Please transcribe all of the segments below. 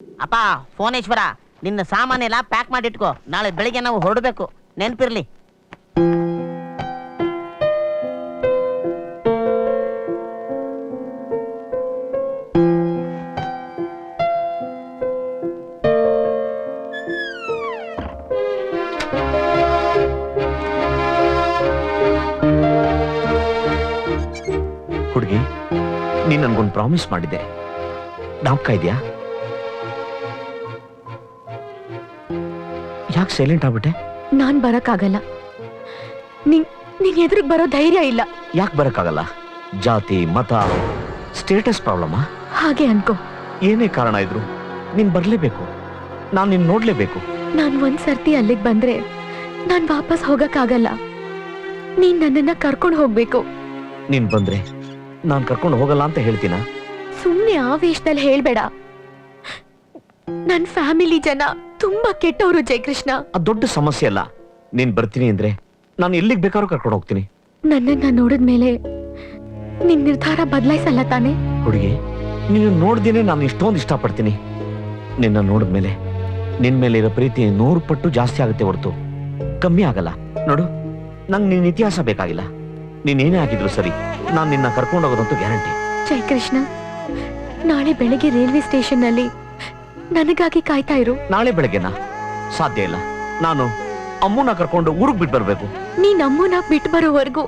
ಅಪ್ಪ ಫೋನೇಶ್ವರ ನಿನ್ನ ಸಾಮಾನೆಲ್ಲ ಪ್ಯಾಕ್ ಮಾಡಿಟ್ಕೋ. ನಾಳೆ ಬೆಳಿಗ್ಗೆ ನಾವು ಹೊರಡಬೇಕು. ನೆನ್ಪಿರ್ಲಿ. ಹುಡುಗಿ, ನೀನ್ ನನ್ಗೊಂದು ಪ್ರಾಮಿಸ್ ಮಾಡಿದ್ದೆ ನಾಪ್ಕ ಇದೆಯಾ? ಯಾಕೆ ಸೈಲೆಂಟ್ ಆಗ್ಬಿಟ್ಟೆ? ನಾನ್ ಬರಕ್ಕಾಗಲ್ಲ. ನಿನ್ ನಿನ್ ಎದುರಿಗೆ ಬರೋ ಧೈರ್ಯ ಇಲ್ಲ. ಯಾಕೆ ಬರಕ್ಕಾಗಲ್ಲ? ಜಾತಿ ಮತ ಸ್ಟೇಟಸ್ ಪ್ರಾಬ್ಲಮಾ ಹಾಗೆ ಅನ್ಕೋ. ಏನೇ ಕಾರಣ ಇದ್ರು ನೀನ್ ಬರ್ಲೇಬೇಕು. ನಾನ್ ನಿನ್ ನೋಡ್ಲೇಬೇಕು. ನಾನ್ ಒಂದ್ ಸರ್ತಿ ಅಲ್ಲಿಗ್ ಬಂದ್ರೆ ನಾನ್ ವಾಪಸ್ ಹೋಗಕ್ಕಾಗಲ್ಲ. ನೀನ್ ನನ್ನನ್ನ ಕರ್ಕೊಂಡು ಹೋಗ್ಬೇಕು. ನೀನ್ ಬಂದ್ರೆ ನಾನ್ ಕರ್ಕೊಂಡು ಹೋಗಲ್ಲ ಅಂತ ಹೇಳ್ತೀನ? ಸುಮ್ನೆ ಆವೇಶದಲ್ಲಿ ಹೇಳ್ಬೇಡ. ನನ್ ಫ್ಯಾಮಿಲಿ ಜನ. ತುಂಬಾ ಕೆಟ್ಟವರು ಜಯಕೃಷ್ಣ. ಅದ್ ದೊಡ್ಡ ಸಮಸ್ಯೆ ಅಲ್ಲ. ನೀನ್ ಬರ್ತೀನಿ ಅಂದ್ರೆ ನಾನು ಎಲ್ಲಿಗೆ ಬೇಕಾದ್ರೂ ಕರ್ಕೊಂಡು ಹೋಗ್ತೀನಿ. ನನ್ನನ್ನ ನೋಡಿದ್ಮೇಲೆ ನಿನ್ ನಿರ್ಧಾರ ಬದಲಾಯಿಸಲ್ಲ ತಾನೆ? ಹುಡುಗಿ ನೀನು ನೋಡ್ದೇನೆ ನಾನು ಇಷ್ಟೊಂದು ಇಷ್ಟಪಡ್ತೀನಿ. ನಿನ್ನ ನೋಡಿದ್ಮೇಲೆ ನಿನ್ ಮೇಲೆ ಇರೋ ಪ್ರೀತಿ ನೂರು ಪಟ್ಟು ಜಾಸ್ತಿ ಆಗುತ್ತೆ ಹೊರತು. ಕಮ್ಮಿ ಆಗಲ್ಲ. ನೋಡು ನಂಗೆ ನಿನ್ನ ಇತಿಹಾಸ ಬೇಕಾಗಿಲ್ಲ. ನೀನೇನೇ ಆಗಿದ್ರು ಸರಿ ನಾನು ನಿನ್ನ ಕರ್ಕೊಂಡು ಹೋಗೋದಂತೂ ಗ್ಯಾರಂಟಿ. ಜಯಕೃಷ್ಣ ನಾಳೆ ಬೆಳಗ್ಗೆ ರೈಲ್ವೆ ಸ್ಟೇಷನ್ನಲ್ಲಿ ನನಗಾಗಿ ಕಾಯ್ತಾ ಇರು. ನಾಳೆ ಬೆಳಗ್ಗೆನಾ? ಸಾಧ್ಯ ಇಲ್ಲ. ನಾನು ಅಮ್ಮನ ಕರ್ಕೊಂಡು ಊರಿಗೆ ಬಿಟ್ಟು ಬರ್ಬೇಕು. ನೀನ್ ಅಮ್ಮನ ಬಿಟ್ಟು ಬರೋವರೆಗೂ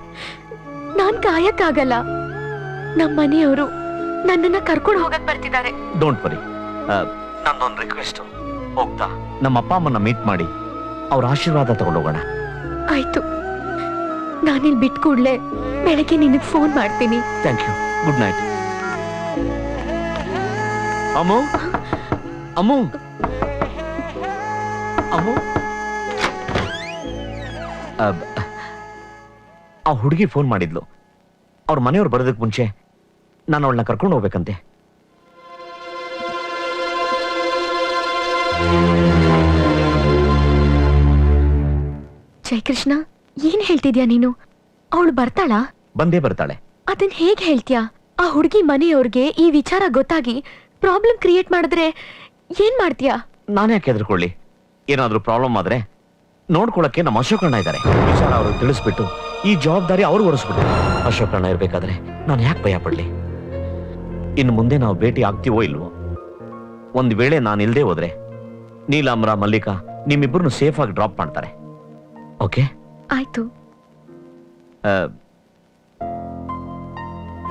ನಾನ್ ಕಾಯಕ್ಕಾಗಲ್ಲ. ನಮ್ಮ ಮನೆಯವರು ನನ್ನನ್ನ ಕರ್ಕೊಂಡು ಹೋಗಕ್ ಬರ್ತಿದ್ದಾರೆ. ಡೋಂಟ್ ವರಿ ನಂದೊಂದು ರಿಕ್ವೆಸ್ಟ್ ಹೋಗ್ತಾ. ನಮ್ಮ ಅಪ್ಪ ಅಮ್ಮನ ಮೀಟ್ ಮಾಡಿ ಅವ್ರ ಆಶೀರ್ವಾದ ತಗೊಂಡೋಗೋಣ. ಆಯ್ತು. ನಾನಿಲ್ ಬಿಟ್ ಕೂಡ್ಲೆ ಬೆಳಗ್ಗೆ ನಿನಗೆ ಫೋನ್ ಮಾಡ್ತೀನಿ. Thank you good night Ammu? Ammu. Ammu. ಅಬ್, ಆ ಹುಡುಗಿ ಫೋನ್ ಮಾಡಿದ್ಲು. ಅವ್ರ ಮನೆಯವ್ರು ಬರೋದಕ್ಕೆ ಮುಂಚೆ ನಾನು ಅವಳನ್ನ ಕರ್ಕೊಂಡು ಹೋಗ್ಬೇಕಂತೆ. ಜಯಕೃಷ್ಣ ಏನ್ ಹೇಳ್ತಿದ್ಯಾ ನೀನು? ಅವಳು ಬರ್ತಾಳಾ? ಬಂದೇ ಬರ್ತಾಳೆ. ಅದನ್ ಹೇಗ್ ಹೇಳ್ತ್ಯಾ? ಆ ಹುಡುಗಿ ಮನೆಯವ್ರಿಗೆ ಈ ವಿಚಾರ ಗೊತ್ತಾಗಿ ಪ್ರಾಬ್ಲಮ್ ಕ್ರಿಯೇಟ್ ಮಾಡಿದ್ರೆ ಏನ್ ಮಾಡ್ತೀಯಾ? ನಾನು ಯಾಕೆ ಹೆದರ್ಕೊಳ್ಳಿ? ಏನಾದ್ರೂ ಪ್ರಾಬ್ಲಮ್ ಆದ್ರೆ ನೋಡ್ಕೊಳಕ್ಕೆ ನಮ್ಮ ಅಶೋಕಣ್ಣ ಇದ್ದಾರೆ ವಿಚಾರ ಅವ್ರಿಗೆ ತಿಳಿಸ್ಬಿಟ್ಟು ಈ ಜವಾಬ್ದಾರಿ ಅವ್ರು ಹೊರಿಸ್ಬಿಟ್ಟು ಅಶೋಕಣ್ಣ ಇರ್ಬೇಕಾದ್ರೆ ನಾನು ಯಾಕೆ ಭಯ ಪಡ್ಲಿ? ಇನ್ನು ಮುಂದೆ ನಾವು ಭೇಟಿ ಆಗ್ತೀವೋ ಇಲ್ವೋ? ಒಂದ್ ವೇಳೆ ನಾನು ಇಲ್ದೇ ಹೋದ್ರೆ ನೀಲಾಂಬ್ರ ಮಲ್ಲಿಕಾ ನಿಮ್ಮಿಬ್ಬರನ್ನು ಸೇಫ್ ಆಗಿ ಡ್ರಾಪ್ ಮಾಡ್ತಾರೆ. ಓಕೆ ಆಯ್ತು.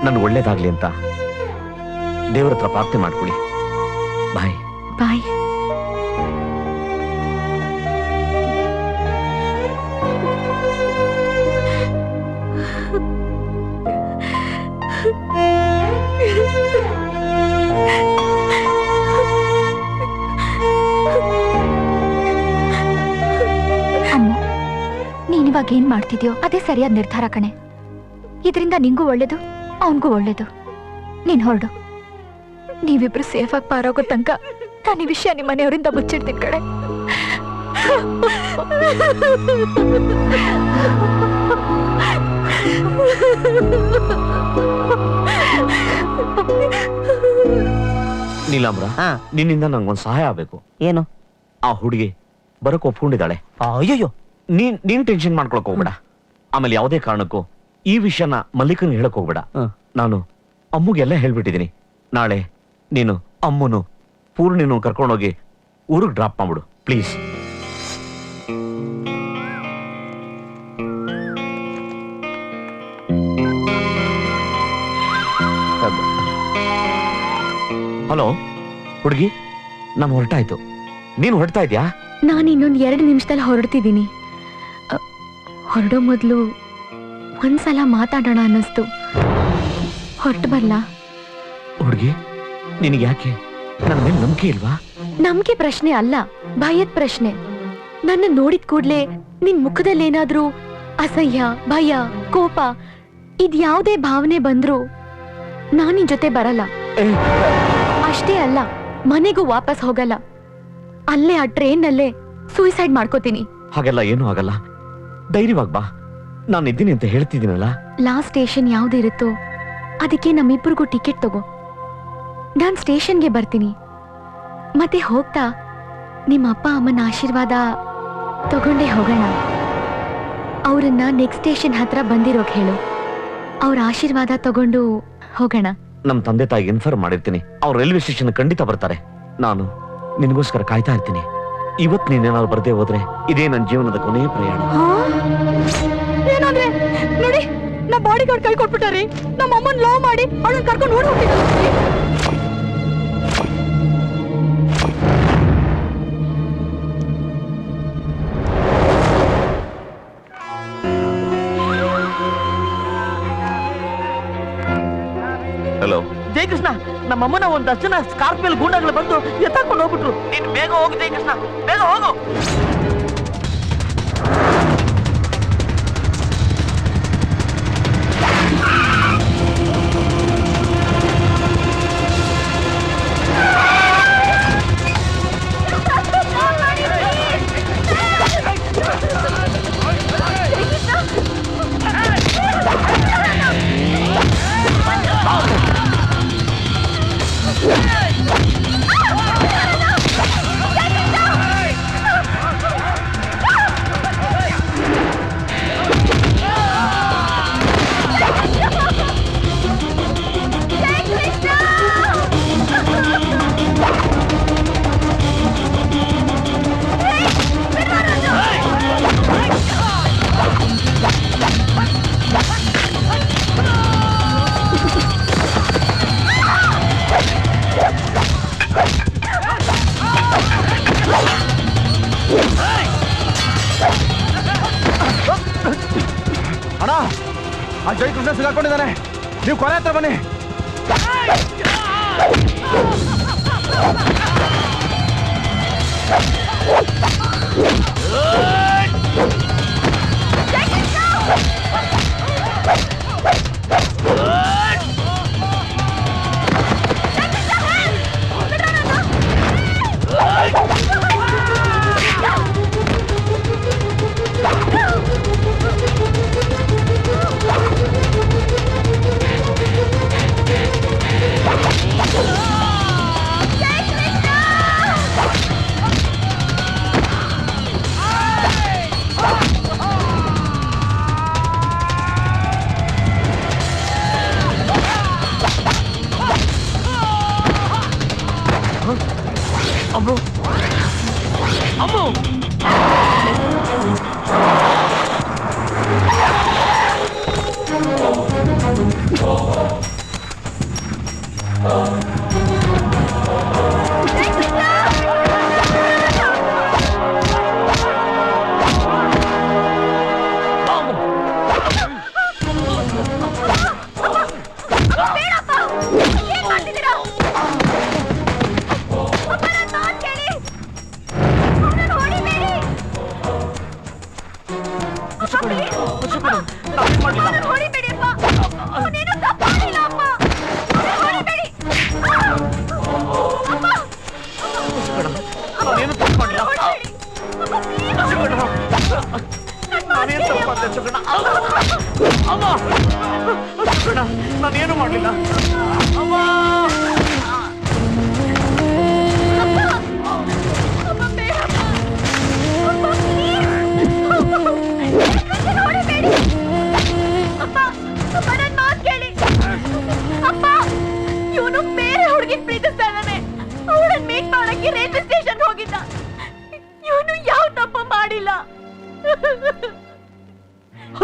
ನನ್ಗೆ ಒಳ್ಳೇದಾಗ್ಲಿ ಅಂತ ದೇವ್ರ ಹತ್ರ ಪ್ರಾರ್ಥನೆ ಮಾಡ್ಕೊಳ್ಳಿ. ಬಾಯ್ ಬಾಯ್. ನೀನಿವಾಗ ಏನ್ ಮಾಡ್ತಿದ್ಯೋ ಅದೇ ಸರಿಯಾದ ನಿರ್ಧಾರ ಕಣೆ. ಇದರಿಂದ ನಿಂಗೂ ಒಳ್ಳೇದು, ಅವನ್ಗೂ ಒಳ್ಳೇದು. ನೀನ್ ಹೊರಡು. ನೀವಿಬ್ರು ಸೇಫ್ ಆಗಿ ಪಾರಾಗೋ ತನಕ ನಾನು ಈ ವಿಷಯ ನಿಮ್ಮ ಮನೆಯವರಿಂದ ಮುಚ್ಚಿಡ್ತೀನಿ ಕಡೆ ನೀಲಾಂಬ್ರ ಹಾ. ನಿನ್ನಿಂದ ನಂಗೊಂದು ಸಹಾಯ ಆಗ್ಬೇಕು. ಏನು? ಆ ಹುಡುಗಿ ಬರಕ್ ಒಪ್ಕೊಂಡಿದ್ದಾಳೆ. ಅಯ್ಯಯ್ಯೋ. ನೀನ್ ನೀನ್ ಟೆನ್ಷನ್ ಮಾಡ್ಕೊಳಕ್ ಹೋಗ್ಬೇಡ. ಆಮೇಲೆ ಯಾವುದೇ ಕಾರಣಕ್ಕೂ ಈ ವಿಷಯನ ಮಲ್ಲಿಕನ್ ಹೇಳಕ್ ಹೋಗ್ಬೇಡ. ನಾನು ಅಮ್ಮಗೆಲ್ಲ ಹೇಳ್ಬಿಟ್ಟಿದೀನಿ ನಾಳೆ ನೀನು ಅಮ್ಮನು ಪೂರ್ಣಿನು ಕರ್ಕೊಂಡೋಗಿ ಊರಿಗೆ ಡ್ರಾಪ್ ಮಾಡ್ಬಿಡು ಪ್ಲೀಸ್ ಹಲೋ ಹುಡುಗಿ ನಾನು ಹೊರಟಾಯ್ತು. ನೀನು ಹೊರಡ್ತಾ ಇದ್ಯಾ? ನಾನು ಇನ್ನೊಂದು ಎರಡು ನಿಮಿಷದಲ್ಲಿ ಹೊರಡ್ತಿದ್ದೀನಿ. ಹೊರಡೋ ಮೊದಲು ಒಂದ್ಸಲ ಮಾತಾಡೋಣ ಅನ್ನಿಸ್ತು. ಹೊರಟು ಬರ್ಲಾ? ಹುಡುಗಿ ನಿನಗೆ ಯಾಕೆ ನನ್ನ ಮೇಲೆ ನಂಬಿಕೆ ಇಲ್ವಾ? ನಂಬಿಕೆ ಪ್ರಶ್ನೆ ಅಲ್ಲ ಭಯದ ಪ್ರಶ್ನೆ. ನನ್ನ ನೋಡಿದ ಕೂಡ್ಲೆ ನಿನ್ ಮುಖದಲ್ಲೇನಾದ್ರೂ ಅಸಹ್ಯ ಭಯ ಕೋಪ ಇದ್ಯಾವುದೇ ಭಾವನೆ ಬಂದ್ರೂ ನಾನ್ ನಿನ್ ಜೊತೆ ಬರಲ್ಲ. ಅಷ್ಟೇ ಅಲ್ಲ ಮನೆಗೂ ವಾಪಸ್ ಹೋಗಲ್ಲ. ಅಲ್ಲೇ ಆ ಟ್ರೈನ್ನಲ್ಲೇ ಸೂಸೈಡ್ ಮಾಡ್ಕೋತೀನಿ. ಹಾಗೆಲ್ಲ ಏನೂ ಆಗಲ್ಲ. ಧೈರ್ಯವಾಗ್ ಬಾ. ನಾನು ಇದ್ದೀನಿ ಅಂತ ಹೇಳ್ತಿದ್ದೀನಲ್ಲ. ಲಾಸ್ಟ್ ಸ್ಟೇಷನ್ ಯಾವ್ದಿರುತ್ತೋ ಅದಕ್ಕೆ ನಮ್ಮಿಬ್ಬರಿಗೂ ಟಿಕೆಟ್ ತಗೋ. ನಾನ್ ಸ್ಟೇಷನ್ಗೆ ಬರ್ತೀನಿ. ಮತ್ತೆ ಹೋಗ್ತಾ ನಿಮ್ಮ ಅಪ್ಪ ಅಮ್ಮನ ಆಶೀರ್ವಾದ ತಗೊಂಡೇ ಹೋಗೋಣ. ಅವರನ್ನ ನೆಕ್ಸ್ಟ್ ಸ್ಟೇಷನ್ ಹತ್ರ ಬಂದಿರೋಕ್ ಹೇಳು. ಅವ್ರ ಆಶೀರ್ವಾದ ತಗೊಂಡು ಹೋಗೋಣ. ನಮ್ ತಂದೆ ತಾಯಿ ಇನ್ಫಾರ್ಮ್ ಮಾಡಿರ್ತೀನಿ. ಅವ್ರ ರೈಲ್ವೆ ಸ್ಟೇಷನ್ ಖಂಡಿತ ಬರ್ತಾರೆ. ನಾನು ನಿನಗೋಸ್ಕರ ಕಾಯ್ತಾ ಇರ್ತೀನಿ. ಇವತ್ ನೀನೇನಾದ್ರು ಬರ್ದೇ ಹೋದ್ರೆ ಇದೇ ನನ್ನ ಜೀವನದ ಕೊನೆಯ ಪ್ರಯಾಣ. ಏನಂದ್ರೆ? ನೋಡಿ ನಮ್ಮ ಬಾಡಿ ಗಾರ್ಡ್ ಕೈ ಕೊಟ್ಬಿಟ್ಟಾರಿ. ನಮ್ಮ ಅಮ್ಮನ್ ಲವ್ ಮಾಡಿ ಅವಳನ್ನ ಕರ್ಕೊಂಡು ಓಡಿ ಹೋಗ್ತಿದ್ದಾರೆ ಜಯಕೃಷ್ಣ ನಮ್ಮಮ್ಮನ ಒಂದಷ್ಟು ಜನ ಸ್ಕಾರ್ಪ್ ಮೇಲೆ ಗೂಂಡಾಗಳು ಬಂದು ಎತ್ತಾಕೊಂಡು ಹೋಗ್ಬಿಟ್ರು. ನೀನ್ ಬೇಗ ಹೋಗು ಜಯಕೃಷ್ಣ, ಬೇಗ ಹೋಗು. ಜಯಕೃಷ್ಣ ಸಿಗಾಕೊಂಡಿದ್ದಾನೆ. ನೀವು ಕೊನೆ ಹತ್ರ ಬನ್ನಿ. ಅಮ್ಮು ಅಮ್ಮು ನಾನೇನು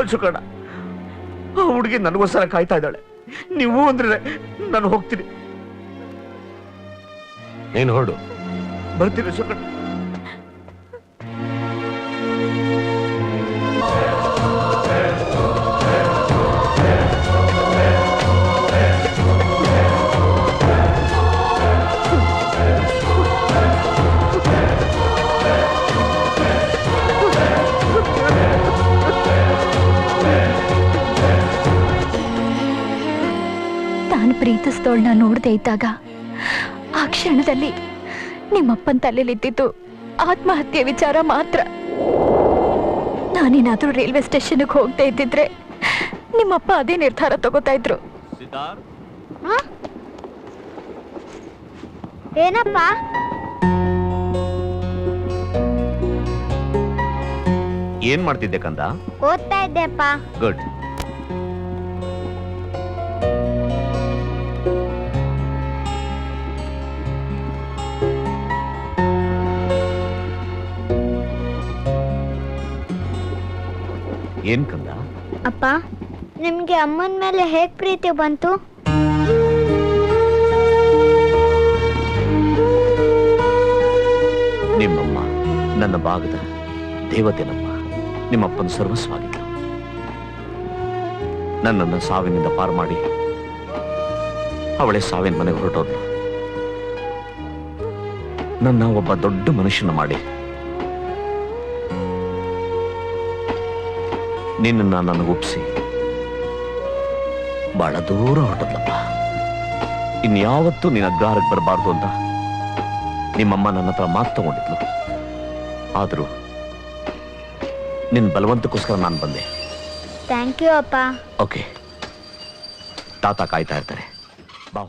ಸುಕಣ ಆ ಹುಡುಗಿ ನನಗೋಸ್ಕರ ಕಾಯ್ತಾ ಇದ್ದಾಳೆ. ನೀವು ಅಂದ್ರೆ ನಾನು ಹೋಗ್ತೀನಿ. ನೀನು ಹೊರಡು ಬರ್ತೀನಿ ಸುಕಣ ಅವಳನ್ನ ನೋಡದೆ ಇದ್ದಾಗ ಆ ಕ್ಷಣದಲ್ಲಿ ನಿಮ್ಮಪ್ಪನ ತಲೆಯಲ್ಲಿದ್ದಿದ್ದು ಆತ್ಮಹತ್ಯೆ ವಿಚಾರ ಮಾತ್ರ. ನಾನೇನಾದ್ರೂ ರೈಲ್ವೆ ಸ್ಟೇಷನ್ಗೆ ಹೋಗ್ತಾ ಇದ್ದಿದ್ರೆ ನಿಮ್ಮಪ್ಪ ಅದೇ ನಿರ್ಧಾರ ತಗೋತಾ ಇದ್ರು. ಏನಪ್ಪ? ಏನ್ ಮಾಡ್ತಿದ್ದೆ ಕಂದ? ಓದ್ತಾ ಇದ್ದೆಪ್ಪ. ಗುಡ್ ಏನ್ ಕಂದ? ಅಪ್ಪ ನಿಮ್ಗೆ ಅಮ್ಮನ ಮೇಲೆ ಹೇಗ್ ಪ್ರೀತಿ ಬಂತು? ನಿಮ್ಮಮ್ಮ ನನ್ನ ಭಾಗದ ದೇವತೆನಮ್ಮ ನಿಮ್ಮಪ್ಪನ ಸರ್ವಸ್ವಾಗಿದ್ದ ನನ್ನನ್ನು ಸಾವಿನಿಂದ ಪಾರು ಮಾಡಿ ಅವಳೇ ಸಾವಿನ ಮನೆಗೆ ಹೊರಟೋದ್ಲು. ನನ್ನ ಒಬ್ಬ ದೊಡ್ಡ ಮನುಷ್ಯನ ಮಾಡಿ ನಿನ್ನನ್ನು ನನಗೆ ಒಪ್ಪಿಸಿ ಬಹಳ ದೂರ ಹೊರಟದ್ಲಪ್ಪ. ಇನ್ಯಾವತ್ತೂ ನಿನ್ನ ಅಗ್ರಹಾರಕ್ಕೆ ಬರಬಾರ್ದು ಅಂತ ನಿಮ್ಮಮ್ಮ ನನ್ನ ಹತ್ರ ಮಾತು ತಗೊಂಡಿದ್ಲು. ಆದರೂ ನಿನ್ನ ಬಲವಂತಕ್ಕೋಸ್ಕರ ನಾನು ಬಂದೆ. ಥ್ಯಾಂಕ್ ಯು ಅಪ್ಪ. ಓಕೆ ತಾತ ಕಾಯ್ತಾ ಇರ್ತಾರೆ. ಬಾ